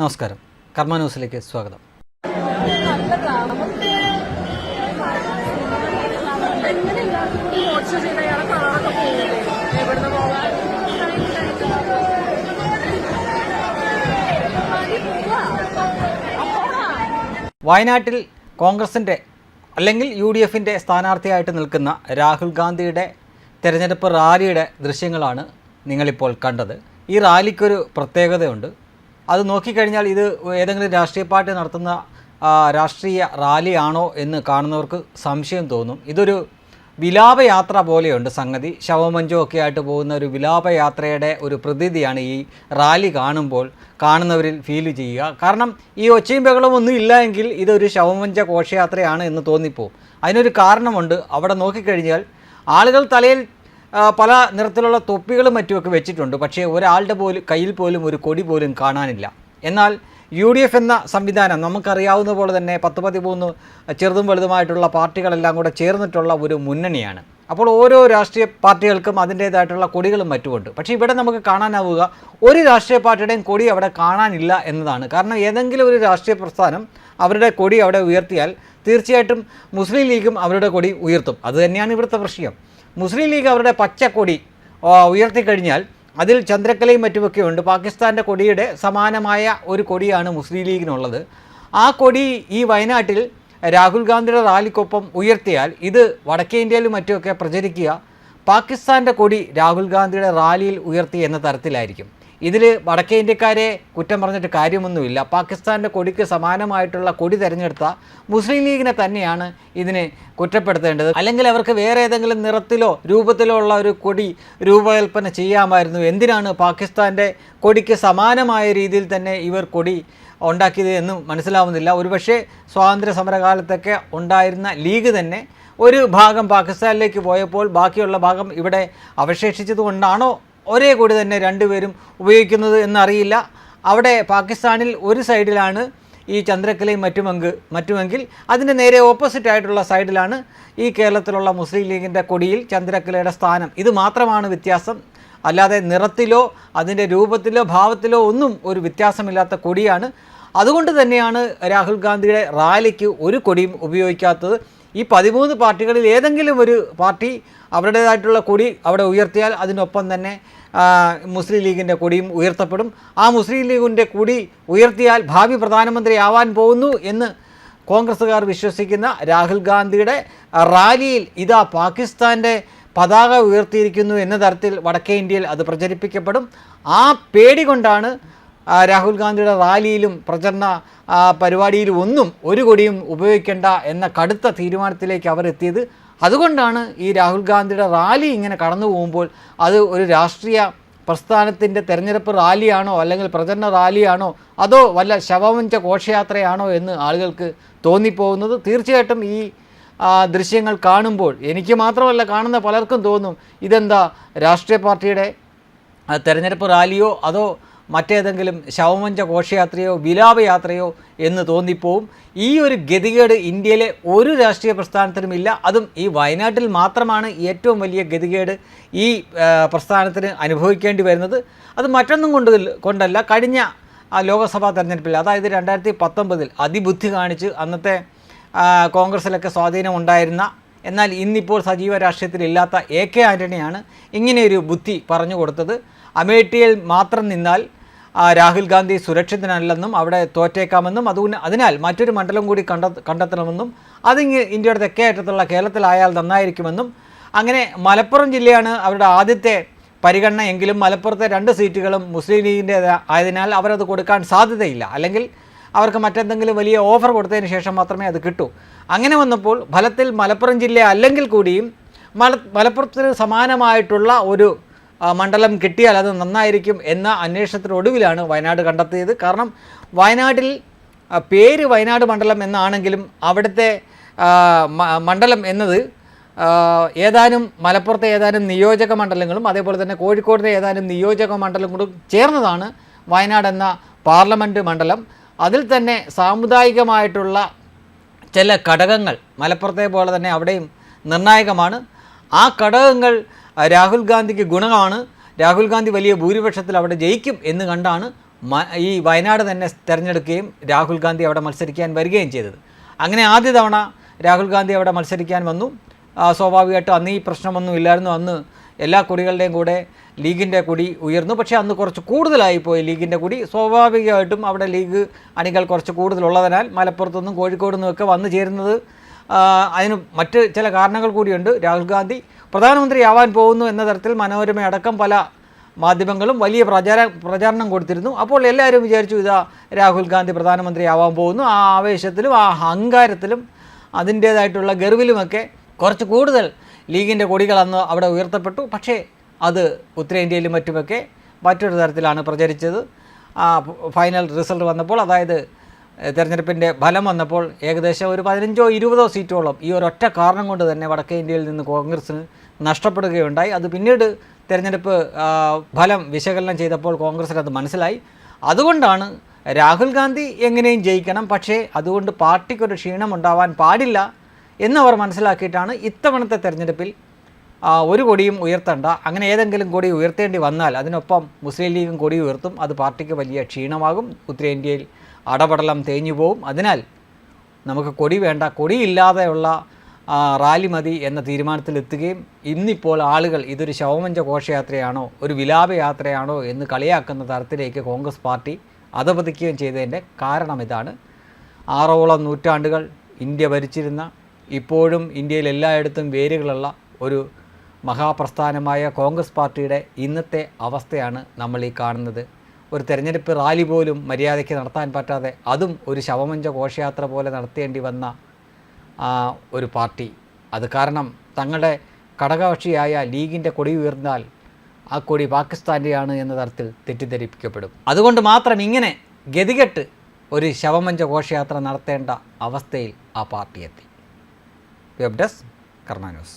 നമസ്കാരം. കർമ്മ ന്യൂസിലേക്ക് സ്വാഗതം. വയനാട്ടിൽ കോൺഗ്രസിന്റെ അല്ലെങ്കിൽ യു ഡി എഫിന്റെ സ്ഥാനാർത്ഥിയായിട്ട് നിൽക്കുന്ന രാഹുൽ ഗാന്ധിയുടെ തെരഞ്ഞെടുപ്പ് റാലിയുടെ ദൃശ്യങ്ങളാണ് നിങ്ങളിപ്പോൾ കണ്ടത്. ഈ റാലിക്കൊരു പ്രത്യേകതയുണ്ട്. അത് നോക്കിക്കഴിഞ്ഞാൽ ഇത് ഏതെങ്കിലും രാഷ്ട്രീയ പാർട്ടി നടത്തുന്ന രാഷ്ട്രീയ റാലിയാണോ എന്ന് കാണുന്നവർക്ക് സംശയം തോന്നും. ഇതൊരു വിലാപയാത്ര പോലെയുണ്ട് സംഗതി. ശവമഞ്ചോ ഒക്കെ ആയിട്ട് പോകുന്ന ഒരു വിലാപയാത്രയുടെ ഒരു പ്രതീതിയാണ് ഈ റാലി കാണുമ്പോൾ കാണുന്നവരിൽ ഫീൽ ചെയ്യുക. കാരണം ഈ ഒച്ചയും ബഹളവും ഒന്നും ഇല്ല എങ്കിൽ ഇതൊരു ശവമഞ്ച ഘോഷയാത്രയാണ് എന്ന് തോന്നിപ്പോവും. അതിനൊരു കാരണമുണ്ട്. അവിടെ നോക്കിക്കഴിഞ്ഞാൽ ആളുകൾ തലയിൽ പല നിറത്തിലുള്ള തൊപ്പികളും മറ്റുമൊക്കെ വെച്ചിട്ടുണ്ട്. പക്ഷേ ഒരാളുടെ പോലും കയ്യിൽ പോലും ഒരു കൊടി പോലും കാണാനില്ല. എന്നാൽ യു ഡി എഫ് എന്ന സംവിധാനം നമുക്കറിയാവുന്ന പോലെ തന്നെ പത്ത് പതിമൂന്ന് ചെറുതും വലുതുമായിട്ടുള്ള പാർട്ടികളെല്ലാം കൂടെ ചേർന്നിട്ടുള്ള ഒരു മുന്നണിയാണ്. അപ്പോൾ ഓരോ രാഷ്ട്രീയ പാർട്ടികൾക്കും അതിന്റേതായിട്ടുള്ള കൊടികളും മറ്റുമുണ്ട്. പക്ഷേ ഇവിടെ നമുക്ക് കാണാനാവുക ഒരു രാഷ്ട്രീയ പാർട്ടിയുടെയും കൊടി അവിടെ കാണാനില്ല എന്നതാണ്. കാരണം ഏതെങ്കിലും ഒരു രാഷ്ട്രീയ പ്രസ്ഥാനം അവരുടെ കൊടി അവിടെ ഉയർത്തിയാൽ തീർച്ചയായിട്ടും മുസ്ലിം ലീഗും അവരുടെ കൊടി ഉയർത്തും. അതുതന്നെയാണ് ഇവിടുത്തെ പ്രശ്നം. മുസ്ലിം ലീഗ് അവരുടെ പച്ചക്കൊടി ഉയർത്തിക്കഴിഞ്ഞാൽ അതിൽ ചന്ദ്രക്കലയും മറ്റുമൊക്കെ ഉണ്ട്. പാകിസ്ഥാന്റെ കൊടിയുടെ സമാനമായ ഒരു കൊടിയാണ് മുസ്ലിം ലീഗിനുള്ളത്. ആ കൊടി ഈ വയനാട്ടിൽ രാഹുൽ ഗാന്ധിയുടെ റാലിക്കൊപ്പം ഉയർത്തിയാൽ ഇത് വടക്കേ ഇന്ത്യയിലും മറ്റുമൊക്കെ പ്രചരിക്കുക. പാകിസ്ഥാന്റെ കൊടി രാഹുൽ ഗാന്ധിയുടെ റാലിയിൽ ഉയർത്തി എന്ന തരത്തിലായിരിക്കും. ഇതിൽ വടക്കേ ഇന്ത്യക്കാരെ കുറ്റം പറഞ്ഞിട്ട് കാര്യമൊന്നുമില്ല. പാകിസ്ഥാന്റെ കൊടിക്ക് സമാനമായിട്ടുള്ള കൊടി തിരഞ്ഞെടുത്ത മുസ്ലിം ലീഗിനെ തന്നെയാണ് ഇതിനെ കുറ്റപ്പെടുത്തേണ്ടത്. അല്ലെങ്കിൽ അവർക്ക് വേറെ ഏതെങ്കിലും നിറത്തിലോ രൂപത്തിലോ ഉള്ള ഒരു കൊടി രൂപകൽപ്പന ചെയ്യാമായിരുന്നു. എന്തിനാണ് പാകിസ്ഥാന്റെ കൊടിക്ക് സമാനമായ രീതിയിൽ തന്നെ ഇവർ കൊടി ഉണ്ടാക്കിയത് എന്ന് മനസ്സിലാവുന്നില്ല. ഒരുപക്ഷെ സ്വാതന്ത്ര്യ സമരകാലത്തൊക്കെ ഉണ്ടായിരുന്ന ലീഗ് തന്നെ ഒരു ഭാഗം പാകിസ്ഥാനിലേക്ക് പോയപ്പോൾ ബാക്കിയുള്ള ഭാഗം ഇവിടെ അവശേഷിച്ചത് കൊണ്ടാണോ ഒരേ കൂടി തന്നെ രണ്ടുപേരും ഉപയോഗിക്കുന്നത് എന്നറിയില്ല. അവിടെ പാകിസ്ഥാനിൽ ഒരു സൈഡിലാണ് ഈ ചന്ദ്രക്കലയും മറ്റുമെങ്ക് മറ്റുമെങ്കിൽ അതിന്റെ നേരെ ഓപ്പോസിറ്റ് ആയിട്ടുള്ള സൈഡിലാണ് ഈ കേരളത്തിലുള്ള മുസ്ലിം ലീഗിന്റെ കൊടിയിൽ ചന്ദ്രക്കലയുടെ സ്ഥാനം. ഇത് മാത്രമാണ് വ്യത്യാസം. അല്ലാതെ നിറത്തിലോ അതിന്റെ രൂപത്തിലോ ഭാവത്തിലോ ഒന്നും ഒരു വ്യത്യാസമില്ലാത്ത കൊടിയാണ്. അതുകൊണ്ട് തന്നെയാണ് രാഹുൽ ഗാന്ധിയുടെ റാലിക്ക് ഒരു കൊടിയും ഉപയോഗിക്കാത്തത്. ഈ പതിമൂന്ന് പാർട്ടികളിൽ ഏതെങ്കിലും ഒരു പാർട്ടി അവരുടേതായിട്ടുള്ള കൊടി അവിടെ ഉയർത്തിയാൽ അതിനൊപ്പം തന്നെ മുസ്ലിം ലീഗിന്റെ കൊടിയും ഉയർത്തപ്പെടും. ആ മുസ്ലിം ലീഗിന്റെ കൊടി ഉയർത്തിയാൽ ഭാവി പ്രധാനമന്ത്രി ആവാൻ പോകുന്നു എന്ന് കോൺഗ്രസ്സുകാർ വിശ്വസിക്കുന്ന രാഹുൽ ഗാന്ധിയുടെ റാലിയിൽ ഇതാ പാകിസ്ഥാന്റെ പതാക ഉയർത്തിയിരിക്കുന്നു എന്ന തരത്തിൽ വടക്കേ ഇന്ത്യയിൽ അത് പ്രചരിപ്പിക്കപ്പെടും. ആ പേടി കൊണ്ടാണ് രാഹുൽ ഗാന്ധിയുടെ റാലിയിലും പ്രചരണ പരിപാടിയിലും ഒന്നും ഒരു കൊടിയും ഉപയോഗിക്കേണ്ട എന്ന കടുത്ത തീരുമാനത്തിലേക്ക് അവർ എത്തിയത്. അതുകൊണ്ടാണ് ഈ രാഹുൽ ഗാന്ധിയുടെ റാലി ഇങ്ങനെ കടന്നു പോകുമ്പോൾ അത് ഒരു രാഷ്ട്രീയ പ്രസ്ഥാനത്തിന്റെ തെരഞ്ഞെടുപ്പ് റാലിയാണോ അല്ലെങ്കിൽ പ്രചരണ റാലിയാണോ അതോ വല്ല ശവമഞ്ച ഘോഷയാത്രയാണോ എന്ന് ആളുകൾക്ക് തോന്നിപ്പോകുന്നത്. തീർച്ചയായിട്ടും ഈ ദൃശ്യങ്ങൾ കാണുമ്പോൾ എനിക്ക് മാത്രമല്ല കാണുന്ന പലർക്കും തോന്നും ഇതെന്താ രാഷ്ട്രീയ പാർട്ടിയുടെ തെരഞ്ഞെടുപ്പ് റാലിയോ അതോ മറ്റേതെങ്കിലും ശവമഞ്ച ഘോഷയാത്രയോ വിലാപയാത്രയോ എന്ന് തോന്നിപ്പോവും. ഈ ഒരു ഗതികേട് ഇന്ത്യയിലെ ഒരു രാഷ്ട്രീയ പ്രസ്ഥാനത്തിനുമില്ല അതും ഈ വയനാട്ടിൽ മാത്രമാണ് ഏറ്റവും വലിയ ഗതികേട് ഈ പ്രസ്ഥാനത്തിന് അനുഭവിക്കേണ്ടി വരുന്നത്. അത് മറ്റൊന്നും കൊണ്ട് കൊണ്ടല്ല. കഴിഞ്ഞ ലോക്സഭാ തെരഞ്ഞെടുപ്പിൽ അതായത് രണ്ടായിരത്തി പത്തൊമ്പതിൽ അതിബുദ്ധി കാണിച്ച് അന്നത്തെ കോൺഗ്രസിലൊക്കെ സ്വാധീനം ഉണ്ടായിരുന്ന എന്നാൽ ഇന്നിപ്പോൾ സജീവ രാഷ്ട്രീയത്തിലില്ലാത്ത എ കെ ആന്റണിയാണ് ഇങ്ങനെയൊരു ബുദ്ധി പറഞ്ഞു കൊടുത്തത്. അമേഠിയിൽ മാത്രം നിന്നാൽ രാഹുൽ ഗാന്ധി സുരക്ഷിതനല്ലെന്നും അവിടെ തോറ്റേക്കാമെന്നും അതുകൊണ്ട് അതിനാൽ മറ്റൊരു മണ്ഡലം കൂടി കണ്ട കണ്ടെത്തണമെന്നും അതിങ്ങ് ഇന്ത്യയുടെ തെക്കേ അറ്റത്തുള്ള കേരളത്തിലായാൽ നന്നായിരിക്കുമെന്നും അങ്ങനെ മലപ്പുറം ജില്ലയാണ് അവരുടെ ആദ്യത്തെ പരിഗണന എങ്കിലും മലപ്പുറത്തെ രണ്ട് സീറ്റുകളും മുസ്ലിം ലീഗിന്റെ ആയതിനാൽ അവരത് കൊടുക്കാൻ സാധ്യതയില്ല. അല്ലെങ്കിൽ അവർക്ക് മറ്റെന്തെങ്കിലും വലിയ ഓഫർ കൊടുത്തതിന് ശേഷം മാത്രമേ അത് കിട്ടൂ. അങ്ങനെ വന്നപ്പോൾ ഫലത്തിൽ മലപ്പുറം ജില്ല അല്ലെങ്കിൽ കൂടിയും മല മലപ്പുറത്തിന് സമാനമായിട്ടുള്ള ഒരു മണ്ഡലം കിട്ടിയാൽ അത് നന്നായിരിക്കും എന്ന അന്വേഷണത്തിനൊടുവിലാണ് വയനാട് കണ്ടെത്തിയത്. കാരണം വയനാട്ടിൽ പേര് വയനാട് മണ്ഡലം എന്നാണെങ്കിലും അവിടുത്തെ മണ്ഡലം എന്നത് ഏതാനും മലപ്പുറത്തെ ഏതാനും നിയോജക മണ്ഡലങ്ങളും അതേപോലെ തന്നെ കോഴിക്കോടിന്റെ ഏതാനും നിയോജക മണ്ഡലങ്ങളും ചേർന്നതാണ് വയനാട് എന്ന പാർലമെന്റ് മണ്ഡലം. അതിൽ തന്നെ സാമുദായികമായിട്ടുള്ള ചില ഘടകങ്ങൾ മലപ്പുറത്തെ പോലെ തന്നെ അവിടെയും നിർണായകമാണ്. ആ ഘടകങ്ങൾ രാഹുൽ ഗാന്ധിക്ക് ഗുണമാണ്. രാഹുൽ ഗാന്ധി വലിയ ഭൂരിപക്ഷത്തിൽ അവിടെ ജയിക്കും എന്ന് കണ്ടാണ് ഈ വയനാട് തന്നെ തിരഞ്ഞെടുക്കുകയും രാഹുൽ ഗാന്ധി അവിടെ മത്സരിക്കാൻ വരികയും ചെയ്തത്. അങ്ങനെ ആദ്യ തവണ രാഹുൽ ഗാന്ധി അവിടെ മത്സരിക്കാൻ വന്നു. സ്വാഭാവികമായിട്ടും അന്ന് ഈ പ്രശ്നമൊന്നും ഇല്ലായിരുന്നു. അന്ന് എല്ലാ കൊടികളുടെയും കൂടെ ലീഗിന്റെ കൊടി ഉയർന്നു. പക്ഷേ അന്ന് കുറച്ച് കൂടുതലായി പോയി ലീഗിന്റെ കൊടി. സ്വാഭാവികമായിട്ടും അവിടെ ലീഗ് അണികൾ കുറച്ച് കൂടുതലുള്ളതിനാൽ മലപ്പുറത്തുനിന്നും കോഴിക്കോട് ഒക്കെ വന്നു ചേരുന്നത് അതിന് മറ്റ് ചില കാരണങ്ങൾ കൂടിയുണ്ട്. രാഹുൽ ഗാന്ധി പ്രധാനമന്ത്രിയാവാൻ പോകുന്നു എന്ന തരത്തിൽ മനോരമ അടക്കം പല മാധ്യമങ്ങളും വലിയ പ്രചാര പ്രചാരണം കൊടുത്തിരുന്നു. അപ്പോൾ എല്ലാവരും വിചാരിച്ചു ഇതാ രാഹുൽ ഗാന്ധി പ്രധാനമന്ത്രിയാവാൻ പോകുന്നു. ആ ആവേശത്തിലും ആ അഹങ്കാരത്തിലും അതിന്റേതായിട്ടുള്ള ഗർവിലുമൊക്കെ കുറച്ച് കൂടുതൽ ലീഗിന്റെ കൊടികൾ അന്ന് അവിടെ ഉയർത്തപ്പെട്ടു. പക്ഷേ അത് ഉത്തരേന്ത്യയിലും മറ്റുമൊക്കെ മറ്റൊരു തരത്തിലാണ് പ്രചരിച്ചത്. ആ ഫൈനൽ റിസൾട്ട് വന്നപ്പോൾ അതായത് തെരഞ്ഞെടുപ്പിന്റെ ഫലം വന്നപ്പോൾ ഏകദേശം ഒരു പതിനഞ്ചോ ഇരുപതോ സീറ്റോളം ഈ ഒരൊറ്റ കാരണം കൊണ്ട് തന്നെ വടക്കേ ഇന്ത്യയിൽ നിന്ന് കോൺഗ്രസ്സിന് നഷ്ടപ്പെടുകയുണ്ടായി. അത് പിന്നീട് തെരഞ്ഞെടുപ്പ് ഫലം വിശകലനം ചെയ്തപ്പോൾ കോൺഗ്രസ്സിന് അത് മനസ്സിലായി. അതുകൊണ്ടാണ് രാഹുൽ ഗാന്ധി എങ്ങനെയും ജയിക്കണം പക്ഷേ അതുകൊണ്ട് പാർട്ടിക്കൊരു ക്ഷീണം ഉണ്ടാവാൻ പാടില്ല എന്നവർ മനസ്സിലാക്കിയിട്ടാണ് ഇത്തവണത്തെ തെരഞ്ഞെടുപ്പിൽ ഒരു കൊടിയും ഉയർത്തണ്ട. അങ്ങനെ ഏതെങ്കിലും കൊടി ഉയർത്തേണ്ടി വന്നാൽ അതിനൊപ്പം മുസ്ലിം ലീഗും കൊടി ഉയർത്തും. അത് പാർട്ടിക്ക് വലിയ ക്ഷീണമാകും. ഉത്തരേന്ത്യയിൽ അടപടലം തേഞ്ഞു പോവും. അതിനാൽ നമുക്ക് കൊടി വേണ്ട കൊടിയില്ലാതെയുള്ള റാലി മതി എന്ന തീരുമാനത്തിലെത്തുകയും ഇന്നിപ്പോൾ ആളുകൾ ഇതൊരു ശവമഞ്ച ഘോഷയാത്രയാണോ ഒരു വിലാപയാത്രയാണോ എന്ന് കളിയാക്കുന്ന തരത്തിലേക്ക് കോൺഗ്രസ് പാർട്ടി അധപതിക്കുകയും ചെയ്തതിന്റെ കാരണം ഇതാണ്. ആറോളം നൂറ്റാണ്ടുകൾ ഇന്ത്യ ഭരിച്ചിരുന്ന ഇപ്പോഴും ഇന്ത്യയിൽ എല്ലായിടത്തും വേരുകളുള്ള ഒരു മഹാപ്രസ്ഥാനമായ കോൺഗ്രസ് പാർട്ടിയുടെ ഇന്നത്തെ അവസ്ഥയാണ് നമ്മൾ ഈ കാണുന്നത്. ഒരു തെരഞ്ഞെടുപ്പ് റാലി പോലും മര്യാദയ്ക്ക് നടത്താൻ പറ്റാതെ അതും ഒരു ശവമഞ്ച ഘോഷയാത്ര പോലെ നടത്തേണ്ടി വന്ന ഒരു പാർട്ടി. അത് കാരണം തങ്ങളുടെ ഘടകകക്ഷിയായ ലീഗിന്റെ കൊടി ഉയർന്നാൽ ആ കൊടി പാകിസ്ഥാന്റെയാണ് എന്ന തരത്തിൽ തെറ്റിദ്ധരിപ്പിക്കപ്പെടും. അതുകൊണ്ട് മാത്രം ഇങ്ങനെ ഗതികെട്ട് ഒരു ശവമഞ്ച ഘോഷയാത്ര നടത്തേണ്ട അവസ്ഥയിൽ ആ പാർട്ടി എത്തി. Web desk Karna news.